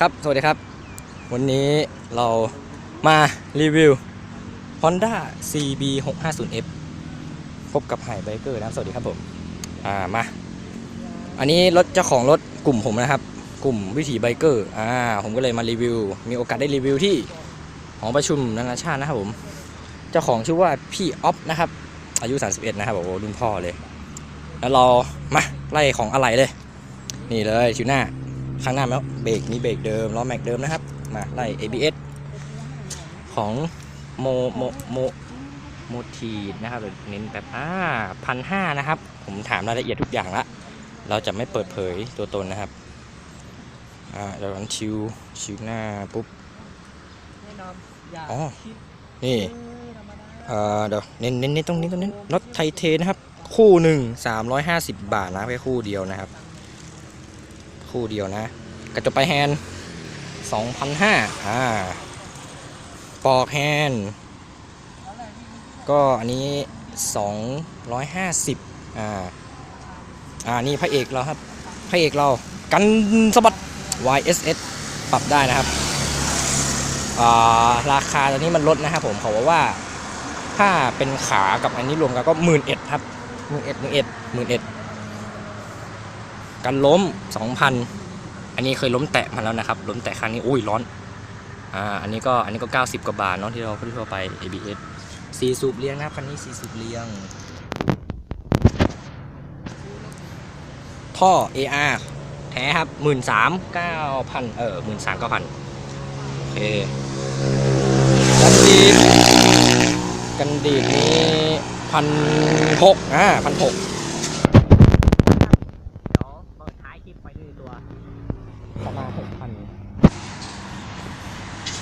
ครับ สวัสดีครับ วันนี้เรามารีวิว Honda CB 6 5 0 F พบกับไฮไบเกอร์นะครับ สวัสดีครับผม อ่า มา อันนี้รถเจ้าของรถกลุ่มผมนะครับ กลุ่มวิถีไบเกอร์ อ่า ผมก็เลยมารีวิว มีโอกาสได้รีวิวที่หอประชุมนานาชาตินะครับผม เจ้าของชื่อว่าพี่ออฟนะครับ อายุ 31 นะครับโอ้โหรุ่นพ่อเลย แล้วเรา มา ไล่ของอะไรเลย นี่เลยชิวหน้า ข้างหน้าแล้วเบรกมีเบรกเดิมล้อแม็กเดิมนะครับ มาไล่ ABS ของโมโมโมโมทีนะครับเดี๋ยวเน้นแบบอ่าพันห้านะครับ ผมถามรายละเอียดทุกอย่างละเราจะไม่เปิดเผยตัวตนนะครับอ่าเดี๋ยวกันชิวชิวหน้าปุ๊บอ๋อนี่เอ่อเดี๋ยวเน้นเน้นเน้นตรงนี้ตรงนี้รถไทเทนะครับ คู่หนึ่ง350บาทนะแค่คู่เดียวนะครับ คู่เดียวนะ กระจกไปแฮนด์2,500อ่า ปอกแฮนด์ก็อันนี้ 250อ่า อ่า นี่พระเอกเราครับ พระเอกเรา กันสบัด YSS ปรับได้นะครับ อ่า ราคาตอนนี้มันลดนะครับผมเขาบอกว่า ถ้าเป็นขากับอันนี้รวมกันก็หมื่นเอ็ดครับหมื่นเอ็ดหมื่นเอ็ดหมื่นเอ็ด กันล้มสองพันอันนี้เคยล้มแตะมาแล้วนะครับ ล้มแตะครั้งนี้อุ้ยร้อน อ่า อันนี้ก็อันนี้ก็ 90 กว่าบาทเนาะที่เราทั่วไป ABS สี่สูบเลี้ยงนะครับคันนี้สี่สูบเลี้ยง ท่อ AR แท้ครับหมื่นสามเก้าพันเออหมื่นสามเก้าพันโอเคกันดีดกันดีดนี้พันหกอ่าพันหกเดี๋ยวเปิดท้ายคลิปไปด้ วยตัวประมาณหกพัน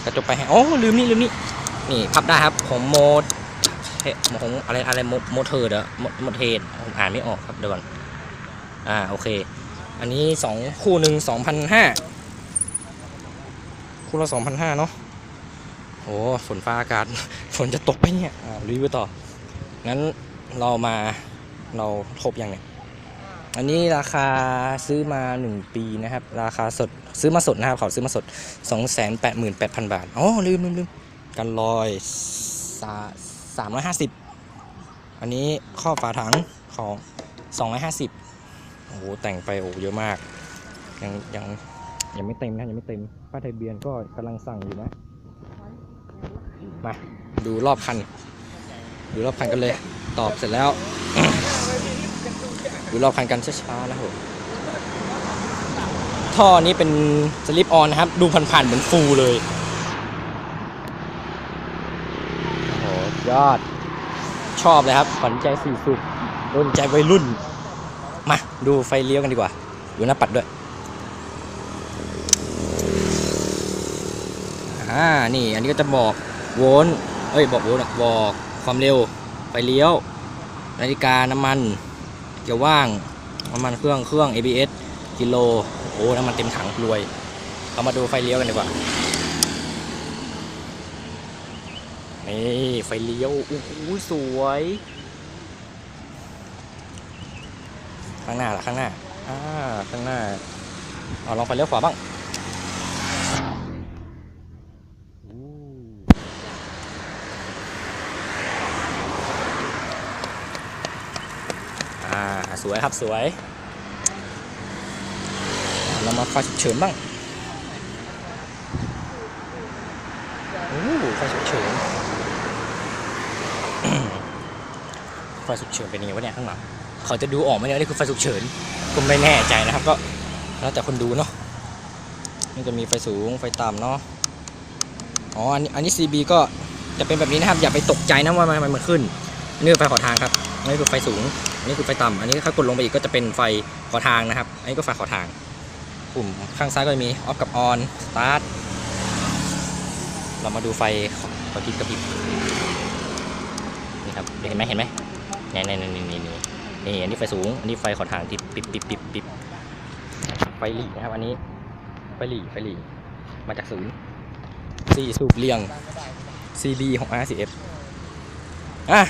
กระจกไปให้โอ้ลืมนี่ลืมนี่นี่พับได้ครับของโมดเทของอะไรอะไรโมโมเทอร์เด้อโมโมเทนผมอ่านไม่ออกครับเดี๋ยวก่อนอ่าโอเค อันนี้สองคู่หนึ่งสองพันห้าคู่ละสองพันห้าเนาะโอ้ฝนฟ้าอากาศฝนจะตกไปเนี่ยอ่ารีวิวต่องั้นเรามาเราครบยังเนี่ย อันนี้ราคาซื้อมา 1 ปีนะครับ ราคาสดซื้อมาสดนะครับเขาซื้อมาสด 288,000 บาทอ๋อลืมลืมลืมกันลอยสามร้อยห้าสิบอันนี้ข้อบฝาถังของสองร้อยห้าสิบโอ้โหแต่งไปโอ้เยอะมาก ยังยังยังไม่เต็มนะยังไม่เต็มป้ายทะเบียนก็กำลังสั่งอยู่นะ มาดูรอบคัน ดูรอบคันกันเลย ตอบเสร็จแล้ว ดูรอบคันกันช้าๆนะครับท่อนี้เป็นสลิปออนนะครับ ดูผ่านๆเหมือนฟูเลยโอ้โหยอด ชอบเลยครับขวัญใจสี่สุดโดนใจวัยรุ่น มา ดูไฟเลี้ยวกันดีกว่า ดูหน้าปัดด้วยอ่านี่ อันนี้ก็จะบอกโวลต์เอ้ย บอกโวลต์บอกความเร็ว ไฟเลี้ยว นาฬิกาน้ำมัน เกียร์ว่างน้ำมันเครื่องเครื่อง ABS กิโลโอ้น้ำมันเต็มถังรวย เรามาดูไฟเลี้ยวกันดีกว่านี่ไฟเลี้ยวโอ้โหสวย ข้างหน้าล่ะข้างหน้าอ่าข้างหน้าเอาลองไฟเลี้ยวขวาบ้าง อ่าสวยครับสวย เรามาไฟฉุกเฉินบ้างโอ้ไฟฉุกเฉินไฟฉุกเฉินเป็นยังไงวะเนี่ยข้างหลังเขาจะดูออกไหมเนี่ยว่านี่คือไฟฉุกเฉินก็ไม่แน่ใจนะครับ ก็แล้วแต่คนดูเนาะนี่จะมีไฟสูงไฟต่ำเนาะอ๋ออันนี้อันนี้ CB ก็จะเป็นแบบนี้นะครับ อย่าไปตกใจนะว่ามันมันขึ้นนี่คือไฟขอทางครับ อันนี้คือไฟสูง อันนี้คือไฟต่ำอันนี้ถ้ากดลงไปอีกก็จะเป็นไฟขอทางนะครับ อันนี้ก็ไฟขอทาง ปุ่มข้างซ้ายก็จะมีออฟกับออนสตาร์ท เรามาดูไฟกระพริบกระพริบนี่ครับเห็นไหมเห็นไหมนี่นี่นี่นี่นี่นี่อันนี้ไฟสูง อันนี้ไฟขอทางที่ปิบปิบปิบปิบไฟหลีนะครับ อันนี้ ไฟหลีไฟหลีมาจากศูนย์สี่สูบเรียง CB ของ RCF อะ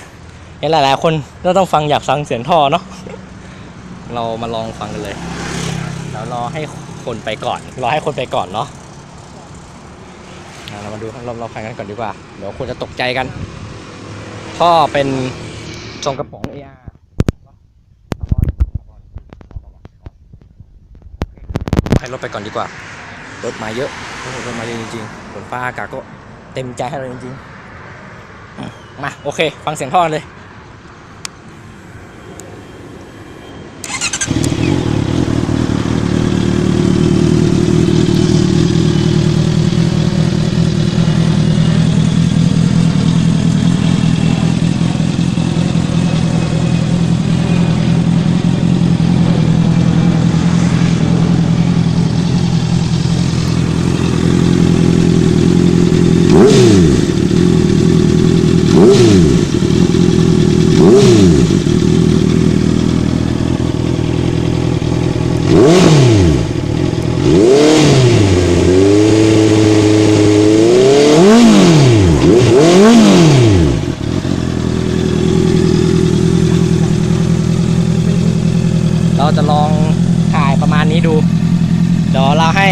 เห็นหลายๆ คนก็ต้องฟังอยากฟังเสียงท่อเนาะเรามาลองฟังกันเลยแล้วรอให้คนไปก่อน รอให้คนไปก่อนเนาะเรามาดูรอบๆคันกันก่อนดีกว่า เดี๋ยวคนจะตกใจกัน ท่อเป็นทรงกระป๋อง AR ให้รถไปก่อนดีกว่า รถมาเยอะโอ้รถมาเยอะจริงๆฝนฟ้าอากาศก็เต็มใจให้เราจริงๆ มา โอเค ฟังเสียงท่อเลย เราจะลองถ่ายประมาณนี้ดู เดี๋ยวเราให้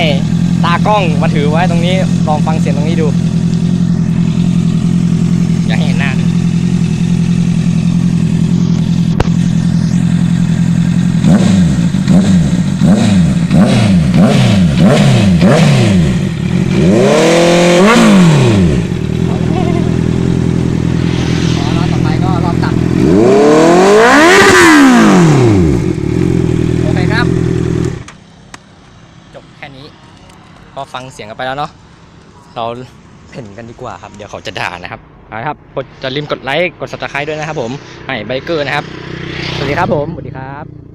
ตาก ล้องมาถือไว้ตรงนี้ลองฟังเสียงตรงนี้ดู อย่าให้เห็นหน้าด้วยอ๋อรอบต่อไปก็รอบตัดโอเคครับจบแค่นี้ ก็ฟังเสียงกันไปแล้วเนาะเราเห็นกันดีกว่าครับ เดี๋ยวเขาจะด่านะครับเอาละครับกดจะลืมกดไลค์กด subscribe ด้วยนะครับผมให้ไบเกอร์นะครับ สวัสดีครับผม สวัสดีครับ